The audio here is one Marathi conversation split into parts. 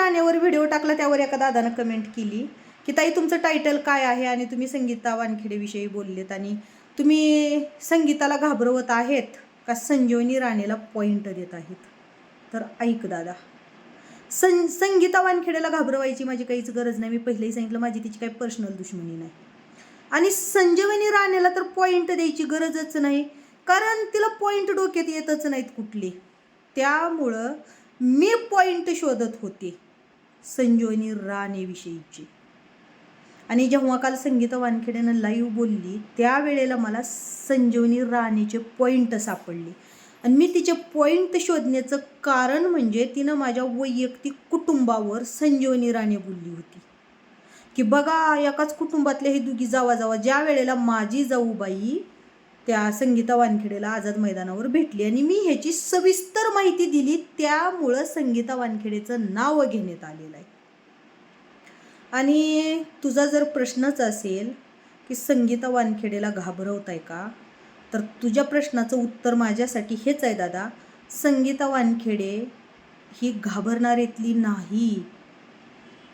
राणेवर व्हिडिओ टाकला त्यावर एका दादानं कमेंट केली की ताई तुमचं टायटल काय आहे आणि तुम्ही संगीता वानखेडेविषयी बोललेत आणि तुम्ही संगीताला घाबरवत आहेत का? संजीवनी राणेला पॉईंट देत आहेत. तर ऐक दादा सं संगीता वानखेडेला घाबरवायची माझी काहीच गरज नाही. मी पहिलेही सांगितलं माझी तिची काही पर्सनल दुश्मनी नाही. आणि संजीवनी राणेला तर पॉईंट द्यायची गरजच नाही. कारण तिला पॉईंट डोक्यात येतच नाहीत कुठले. त्यामुळं मी पॉईंट शोधत होते. संजीवनी राणेविषयीची. आणि जेव्हा काल संगीता वानखेड्यानं लाईव्ह बोलली त्यावेळेला मला संजीवनी राणेचे पॉईंट सापडले. आणि मी तिचे पॉईंट शोधण्याचं कारण म्हणजे तिनं माझ्या वैयक्तिक कुटुंबावर संजीवनी राणे बोलली होती. की बघा एकाच कुटुंबातल्या हे दुगी जावा जावा ज्या वेळेला माझी जाऊबाई त्या संगीता वानखेडेला आझाद मैदानावर भेटली. आणि मी ह्याची सविस्तर माहिती दिली. त्यामुळं संगीता वानखेडेचं नाव घेण्यात आलेलं आहे. आणि तुझा जर प्रश्नच असेल की संगीता वानखेडेला घाबरवत आहे का? तर तुझ्या प्रश्नाचं उत्तर माझ्यासाठी हेच आहे दादा. संगीता वानखेडे ही घाबरणारीतली नाही.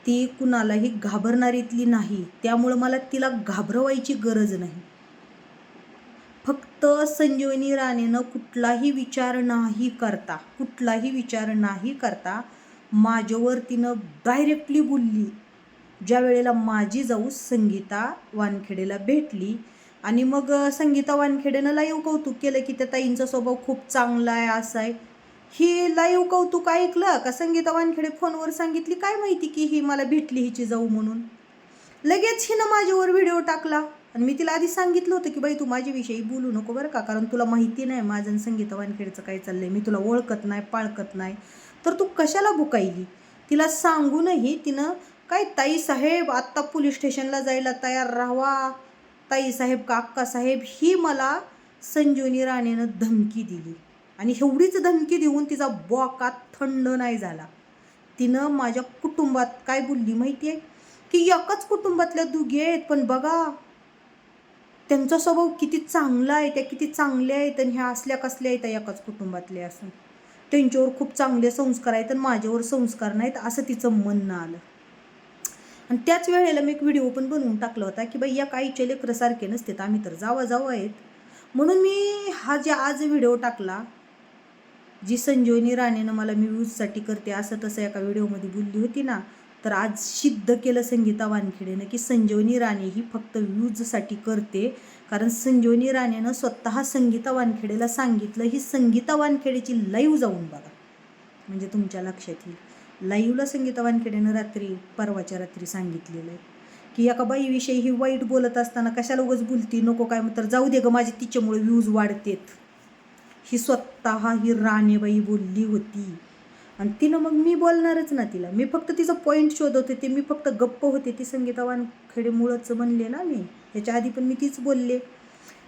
ती कुणालाही घाबरणारीतली नाही. त्यामुळं मला तिला घाबरवायची गरज नाही. तर संजीवनी राणेनं कुठलाही विचार नाही करता कुठलाही विचार नाही करता माझ्यावर तिनं डायरेक्टली बोलली. ज्या वेळेला माझी जाऊ संगीता वानखेडेला भेटली आणि मग संगीता वानखेडेनं लाईव्ह कौतुक केलं की त्या ताईंचा स्वभाव खूप चांगला आहे असा आहे. ही लाईव्ह कौतुक ऐकलं का संगीता वानखेडे फोनवर सांगितली काय माहिती की ही मला भेटली हिची जाऊ म्हणून? लगेच हिनं माझ्यावर व्हिडिओ टाकला. आणि मी तिला आधी सांगितलं होतं की बाई तू माझ्याविषयी बोलू नको बरं का कारण तुला माहिती नाही माझं संगीत संगीता काय काय चाललंय. मी तुला ओळखत नाही पाळखत नाही. तर तू कशाला भुकायली? तिला सांगूनही तिनं काय ताई साहेब आत्ता पोलीस स्टेशनला जायला तयार राहावा ताई साहेब काक्का साहेब ही मला संजीवनी राणेनं धमकी दिली. आणि एवढीच धमकी देऊन तिचा बॉका थंड नाही झाला. तिनं माझ्या कुटुंबात काय बोलली माहिती आहे की एकाच कुटुंबातल्या दुघी आहेत पण बघा त्यांचा स्वभाव किती चांगला आहे त्या किती चांगल्या आहेत आणि ह्या असल्या कसल्या आहेत एकाच कुटुंबातल्या असून त्यांच्यावर खूप चांगले संस्कार आहेत आणि माझ्यावर संस्कार नाहीत असं तिचं म्हणणं आलं. आणि त्याच वेळेला मी एक व्हिडिओ पण बनवून टाकला होता की बाई या काहीचे लेकरं सारखे नसतात आम्ही तर जावा जावा आहेत. म्हणून मी हा जे आज व्हिडिओ टाकला जी संजीवनी राणेनं मला मी यूजसाठी करते असं तसं एका व्हिडिओमध्ये बोलली होती ना तर आज सिद्ध केलं संगीता वानखेडेनं की संजीवनी राणे ही फक्त व्ह्यूजसाठी करते. कारण संजीवनी राणेनं स्वतः संगीता वानखेडेला सांगितलं ही संगीता वानखेडेची लाईव्ह जाऊन बघा. म्हणजे तुमच्या लक्षात येईल. लाईव्हला संगीता वानखेडेनं रात्री परवाच्या रात्री सांगितलेलं आहे. की एका बाईविषयी ही वाईट बोलत असताना कशाला उगच बोलती? नको काय? तर जाऊ दे ग माझी तिच्यामुळे व्ह्यूज वाढतेत. ही स्वतः ही राणेबाई बोलली होती. आणि तिनं मग मी बोलणारच ना तिला. मी फक्त तिचं पॉईंट शोधत होते. मी फक्त गप्प होते. ती संगीता वानखेडेमुळंच म्हणले ना मी. याच्या आधी पण मी तीच बोलले.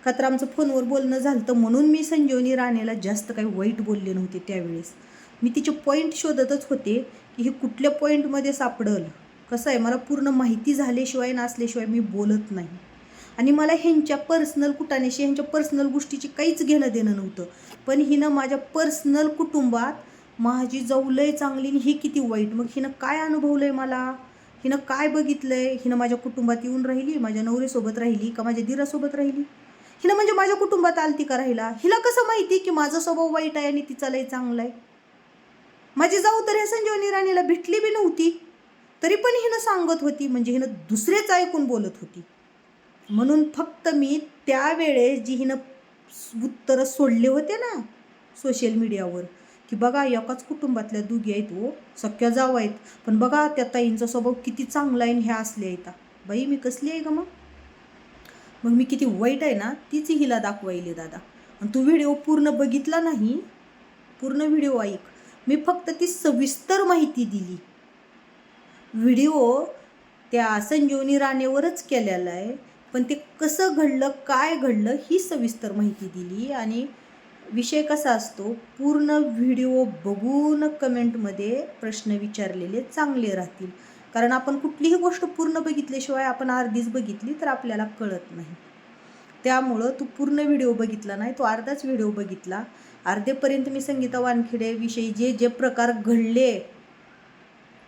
का तर आमचं फोनवर बोलणं झालं तर म्हणून मी संजीवनी राणेला जास्त काही वाईट बोलले नव्हते त्यावेळेस. मी तिचे पॉईंट शोधतच होते की हे कुठल्या पॉईंटमध्ये सापडल? कसं आहे? मला पूर्ण माहिती झाल्याशिवाय नसल्याशिवाय मी बोलत नाही. आणि मला ह्यांच्या पर्सनल कुटाण्याशी ह्यांच्या पर्सनल गोष्टीची काहीच घेणं देणं नव्हतं. पण हिनं माझ्या पर्सनल कुटुंबात माझी जाऊ लय चांगली आणि ही किती वाईट. मग हिनं काय अनुभवलं आहे मला? हिनं काय बघितलं आहे हिनं माझ्या कुटुंबात येऊन राहिली? माझ्या नवरेसोबत राहिली का माझ्या दिरासोबत राहिली? हिनं म्हणजे माझ्या कुटुंबात आलती का राहिला? हिला कसं माहिती की माझा स्वभाव वाईट आहे आणि तिचा लय चांगला आहे? माझी जाऊ तर ह्या संजीवनी राणीला भेटली बी नव्हती तरी पण हिनं सांगत होती म्हणजे हिनं दुसरेच ऐकून बोलत होती. म्हणून फक्त मी त्यावेळेस जी हिनं उत्तरं सोडले होते ना सोशल मीडियावर की बघा एकाच कुटुंबातल्या दुघी आहेत हो सख्या जाव आहेत. पण बघा त्या ताईंचा स्वभाव किती चांगला आहे आणि ह्या असल्या आहेत. बाई मी कसली आहे का मग? मग मी किती वाईट आहे ना तीच हिला दाखवायली दादा. आणि तू व्हिडिओ पूर्ण बघितला नाही? पूर्ण व्हिडिओ ऐक. मी फक्त ती सविस्तर माहिती दिली. व्हिडिओ त्या संजीवनी राणेवरच केलेला आहे. पण ते कसं घडलं काय घडलं ही सविस्तर माहिती दिली आणि विषय कसा असतो? पूर्ण व्हिडिओ बघून कमेंटमध्ये प्रश्न विचारलेले चांगले राहतील. कारण आपण कुठलीही गोष्ट पूर्ण बघितल्याशिवाय आपण अर्धीच बघितली तर आपल्याला कळत नाही. त्यामुळं तू पूर्ण व्हिडिओ बघितला नाही तो अर्धाच व्हिडिओ बघितला. अर्धेपर्यंत मी संगीता वानखेडेविषयी जे जे प्रकार घडले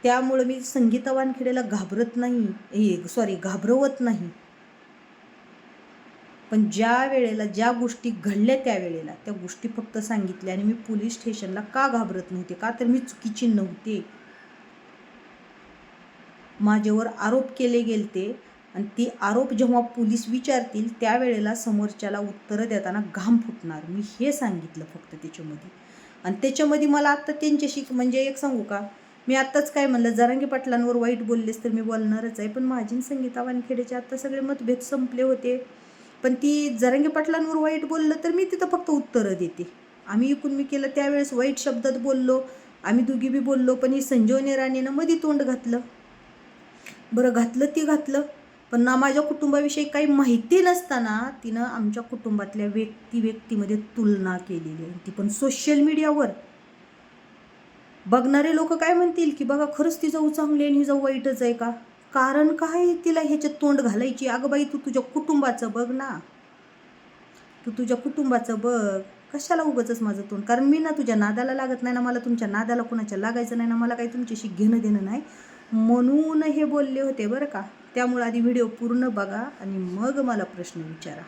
त्यामुळं मी संगीता वानखेडेला घाबरत नाही. हे सॉरी घाबरवत नाही. पण ज्या वेळेला ज्या गोष्टी घडल्या त्यावेळेला त्या गोष्टी फक्त सांगितल्या आणि मी पोलीस स्टेशनला का घाबरत नव्हते? का तर मी चुकीची नव्हते. माझ्यावर आरोप केले गेलते आणि ते आरोप जेव्हा पोलीस विचारतील त्यावेळेला समोरच्याला उत्तरं देताना घाम फुटणार. मी हे सांगितलं फक्त त्याच्यामध्ये. आणि त्याच्यामध्ये मला आत्ता त्यांच्याशी म्हणजे एक सांगू का? मी आत्ताच काय म्हणलं जरांगी पाटलांवर वाईट बोललेस तर मी बोलणारच आहे पण माझी संगीता वानखेडेचे आत्ता सगळे मतभेद संपले होते. पण ती जरंगे पाटलांवर वाईट बोललं तर मी तिथं फक्त उत्तरं देते. आम्ही इकून मी केलं त्यावेळेस वाईट शब्दात बोललो आम्ही दोघी बी बोललो पण ही संजीवनी राणीनं मध्ये तोंड घातलं. बरं घातलं ती घातलं पण ना माझ्या कुटुंबाविषयी काही माहिती नसताना तिनं आमच्या कुटुंबातल्या व्यक्ती व्यक्तीमध्ये तुलना केलेली आहे. ती पण सोशल मीडियावर बघणारे लोक काय म्हणतील की बघा खरंच ती जाऊ चांगली आणि ही जाऊ वाईटच आहे का? कारण काय? तिला ह्याच्यात तोंड घालायची. अगं बाई तू तुझ्या कुटुंबाचं बघ ना. तू तुझ्या कुटुंबाचं बघ. कशाला उगच माझं तोंड? कारण मी ना तुझ्या नादाला लागत नाही ना. मला तुमच्या नादाला कुणाच्या लागायचं नाही ना. मला काही तुमच्याशी घेणं देणं नाही. म्हणून हे बोलले होते बरं का. त्यामुळे आधी व्हिडिओ पूर्ण बघा आणि मग मला प्रश्न विचारा.